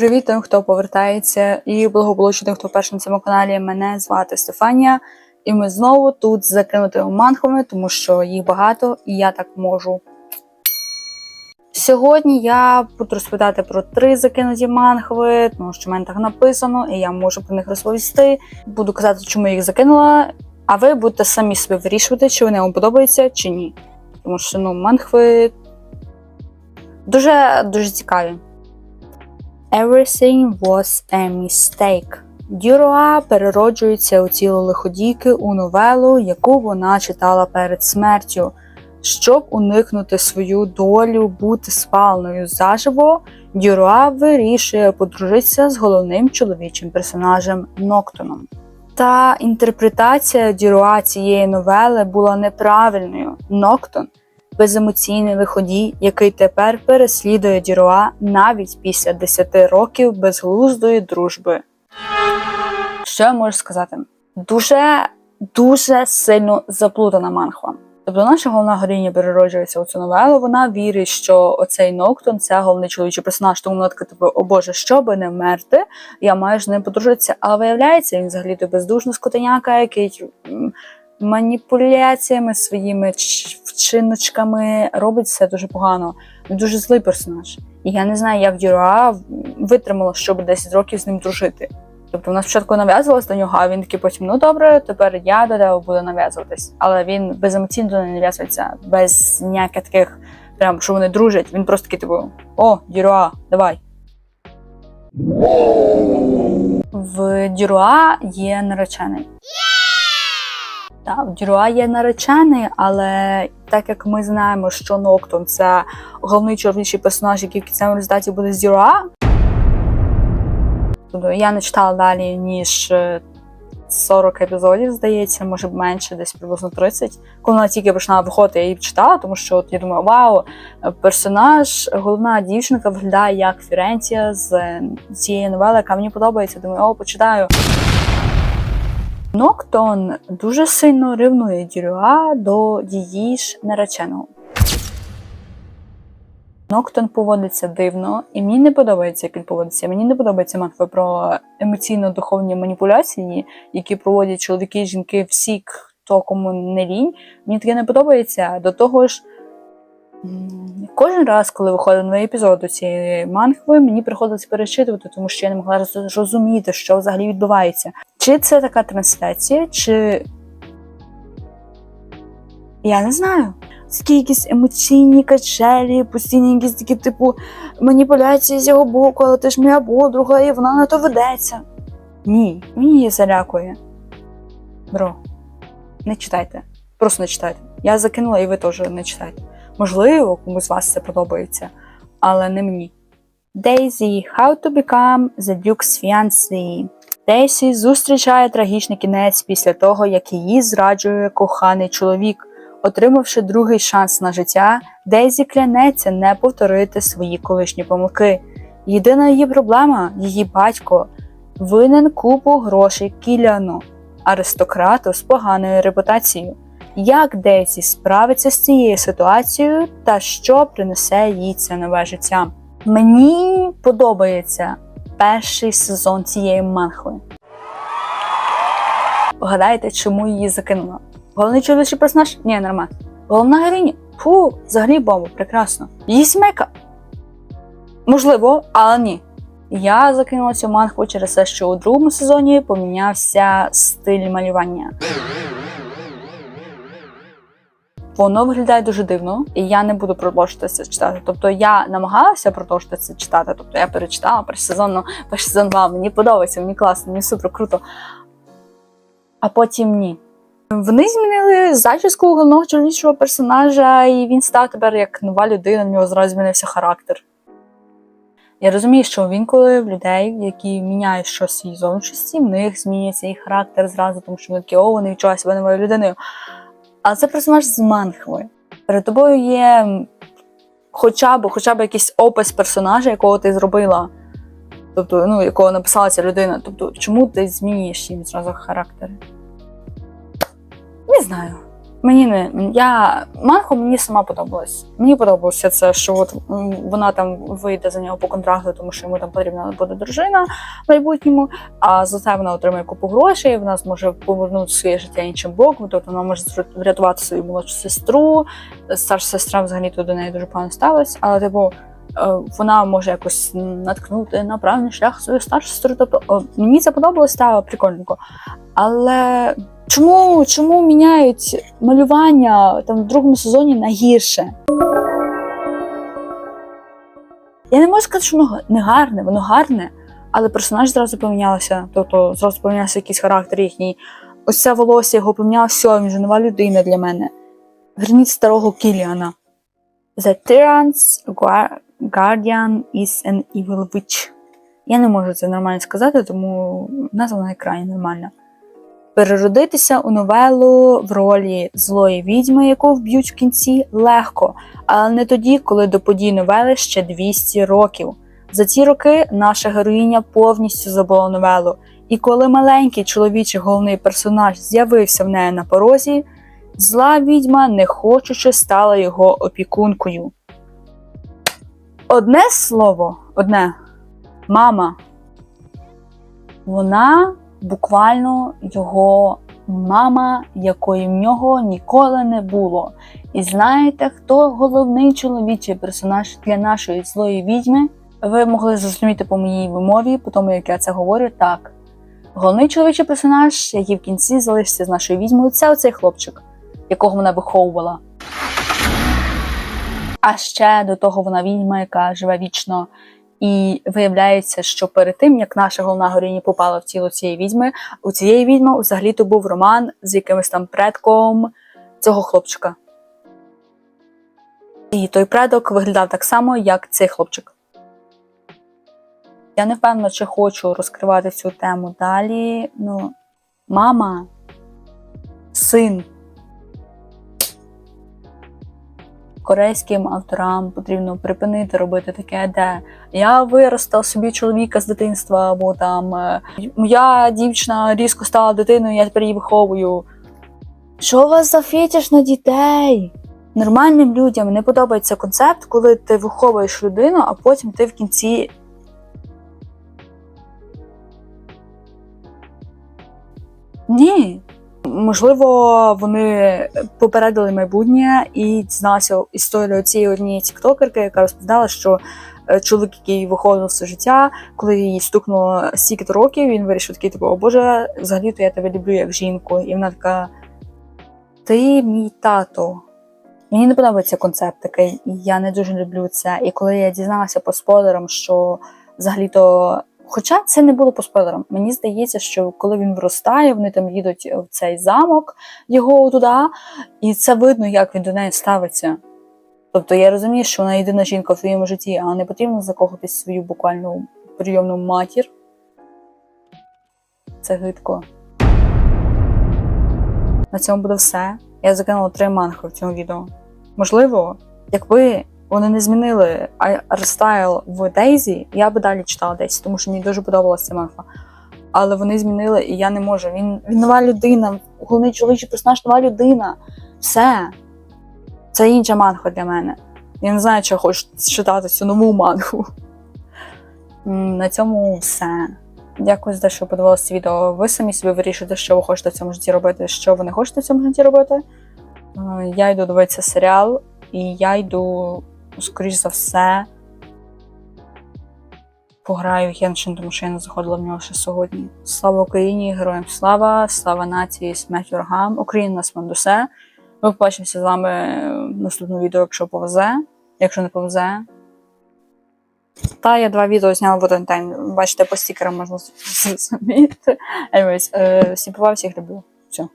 Привіт тим, хто повертається, і благополучно хто вперше на цьому каналі. Мене звати Стефанія, і ми знову тут з закинутими манхвами, тому що їх багато, і я так можу. Сьогодні я буду розповідати про три закинуті манхви, тому що в мене так написано, і я можу про них розповісти. Буду казати, чому я їх закинула, а ви будете самі собі вирішувати, чи вони вам подобаються, чи ні. Тому що ну, манхви дуже дуже цікаві. Everything was a mistake. Дюроа перероджується у тіло лиходійки у новелу, яку вона читала перед смертю. Щоб уникнути свою долю бути спаленою заживо, Дюроа вирішує подружитися з головним чоловічим персонажем Ноктоном. Та інтерпретація Дюроа цієї новели була неправильною. Ноктон беземоційний лиходій, який тепер переслідує Діруа навіть після 10 років безглуздої дружби. Що я можу сказати? Дуже дуже сильно заплутана манхва. Тобто наша головна героїня перероджується у цю новелу. Вона вірить, що оцей Ноктон це головний чоловічий персонаж, тому вона така типу, о Боже, щоб не вмерти, я маю з ним подружитися. Але виявляється, він взагалі то бездушна скотиняка, який маніпуляціями своїми вчиночками робить все дуже погано. Дуже злий персонаж. І я не знаю, як Дюра витримала, щоб 10 років з ним дружити. Тобто вона спочатку нав'язувалась до нього, а він такий потім, ну добре, тепер я до тебе буду нав'язуватись. Але він беземоційно до неї нав'язується, без ніяких таких, прям що вони дружать. Він просто такий, типу, о, Дюруа, давай. В Дюруа є наречений. Так, Дюруа є наречений, але так як ми знаємо, що Ноктон це головний чоловічий персонаж, який в кінцевому результаті буде з Дюруа. Я не читала далі, ніж е, 40 епізодів, здається, може б менше, десь приблизно 30. Коли вона тільки починала виходити, я її читала, тому що от я думаю, вау, персонаж, головна дівчинка виглядає як Фіренція з е, цієї новели, яка мені подобається. Думаю, о, почитаю. Ноктон дуже сильно ревнує Дюрюа до її ж нареченого. Ноктон поводиться дивно, і мені не подобається, як він поводиться. Мені не подобається манхва про емоційно-духовні маніпуляції, які проводять чоловіки і жінки всі, хто кому не лінь. Мені таке не подобається. До того ж, кожен раз, коли виходить новий епізод цієї манхви, мені приходиться перечитувати, тому що я не могла зрозуміти, що взагалі відбувається. Чи це така трансляція, чи. Я не знаю. Такі якісь емоційні качелі, постійні якісь такі, типу, маніпуляції з його боку, але ти ж моя подруга, і вона на то ведеться. Ні, мені її залякує. Бро, не читайте. Просто не читайте. Я закинула, і ви теж не читайте. Можливо, комусь з вас це подобається, але не мені. Daisy, How to become the Duke's fiancé. Дейсі зустрічає трагічний кінець після того, як її зраджує коханий чоловік. Отримавши другий шанс на життя, Дейзі клянеться не повторити свої колишні помилки. Єдина її проблема її батько винен купу грошей Кіліану, аристократу з поганою репутацією. Як Дейзі справиться з цією ситуацією та що принесе їй це нове життя? Мені подобається перший сезон цієї манхви. Вгадайте, чому її закинула? Головний чоловічий персонаж? Ні, нормально. Головна героїня? Фу, взагалі бомба, прекрасно. Її сімейка? Можливо, але ні. Я закинула цю манхву через те, що у другому сезоні помінявся стиль малювання. Воно виглядає дуже дивно, і я не буду продовжувати це читати. Тобто я намагалася продовжити це читати. Тобто я перечитала перший сезон, ну, перший сезон вау, мені подобається, мені класно, мені супер круто. А потім ні. Вони змінили зачіску головного чоловічого персонажа, і він став тепер як нова людина, в нього зразу змінився характер. Я розумію, що він, коли в людей, які міняють щось в своїй зовнішності, в них змінюється їх характер зразу, тому що вони такі, о, вони відчувають себе новою людиною. Але це персонаж з манхви. Перед тобою є хоча б, хоча б якийсь опис персонажа, якого ти зробила. Тобто, ну, якого написала ця людина. Тобто, чому ти змінюєш їм зразу характери? Не знаю. Мені не я манху мені сама подобалась. Мені подобалося це, що от вона там вийде за нього по контракту, тому що йому там потрібна буде дружина в майбутньому. А за це вона отримає купу грошей. Вона зможе повернути своє життя іншим боком. Тобто вона може врятувати свою молодшу сестру. Старша сестра взагалі то до неї дуже погано ставилась, але типу. е, Вона може якось наткнути на правильний шлях свою старшу сестру. Тобто мені це подобалось, та прикольненько. Але Чому, чому міняють малювання там в другому сезоні на гірше? Я не можу сказати, що воно не гарне, воно гарне, але персонаж зразу помінявся, тобто зразу помінявся якийсь характер їхній. Ось це волосся його поміняло, все, він вже нова людина для мене. Верніть старого Кіліана. The Tyrant's Guardian is an evil witch. Я не можу це нормально сказати, тому назва на екрані нормальна переродитися у новелу в ролі злої відьми, яку вб'ють в кінці, легко, але не тоді, коли до подій новели ще 200 років. За ці роки наша героїня повністю забула новелу, і коли маленький чоловічий головний персонаж з'явився в неї на порозі, зла відьма, не хочучи, стала його опікункою. Одне слово, одне мама. Вона буквально його мама, якої в нього ніколи не було. І знаєте, хто головний чоловічий персонаж для нашої злої відьми? Ви могли зрозуміти по моїй вимові, по тому, як я це говорю, так. Головний чоловічий персонаж, який в кінці залишиться з нашою відьмою, це оцей хлопчик, якого вона виховувала. А ще до того вона відьма, яка живе вічно. І виявляється, що перед тим, як наша головна героїня попала в тіло цієї відьми, у цієї відьми взагалі то був роман з якимось там предком цього хлопчика. І той предок виглядав так само, як цей хлопчик. Я не впевнена, чи хочу розкривати цю тему далі. Ну, мама, син. Корейським авторам потрібно припинити робити таке, де я виростав собі чоловіка з дитинства, або там е, моя дівчина різко стала дитиною, я тепер її виховую. Що у вас за фетиш на дітей? Нормальним людям не подобається концепт, коли ти виховуєш людину, а потім ти в кінці. Ні. Можливо, вони попередили майбутнє і дізналися історію цієї однієї тіктокерки, яка розповідала, що е, чоловік, який виходив все життя, коли їй стукнуло стільки років, він вирішив такий, типу, о Боже, взагалі-то я тебе люблю як жінку. І вона така: Ти мій тато. Мені не подобається концепт такий, і я не дуже люблю це. І коли я дізналася по спойлерам, що взагалі-то. Хоча це не було по спойлерам. Мені здається, що коли він виростає, вони там їдуть в цей замок його туди, і це видно, як він до неї ставиться. Тобто я розумію, що вона єдина жінка в своєму житті, але не потрібно закохатись свою буквально прийомну матір. Це гидко. На цьому буде все. Я закинула три манхи в цьому відео. Можливо, якби вони не змінили арстайл в Дейзі, я би далі читала Дейзі, тому що мені дуже подобалася манхва. Але вони змінили, і я не можу. Він, він нова людина, головний чоловічий персонаж нова людина. Все. Це інша манхва для мене. Я не знаю, чи я хочу читати цю нову манху. На цьому все. Дякую за те, що подивилися це відео. Ви самі собі вирішуєте, що ви хочете в цьому житті робити, що ви не хочете в цьому житті робити. Е, Я йду дивитися серіал, і я йду, скоріш за все, пограю Геншин, тому що я не заходила в нього ще сьогодні. Слава Україні, героям слава, слава нації, смерть ворогам. Україна нас мандусе. Ми побачимося з вами в наступному відео, якщо повезе. Якщо не повезе. Та я два відео зняла в один день. Бачите, по стікерам можна зрозуміти. Anyways, е, всім всіх люблю. Все.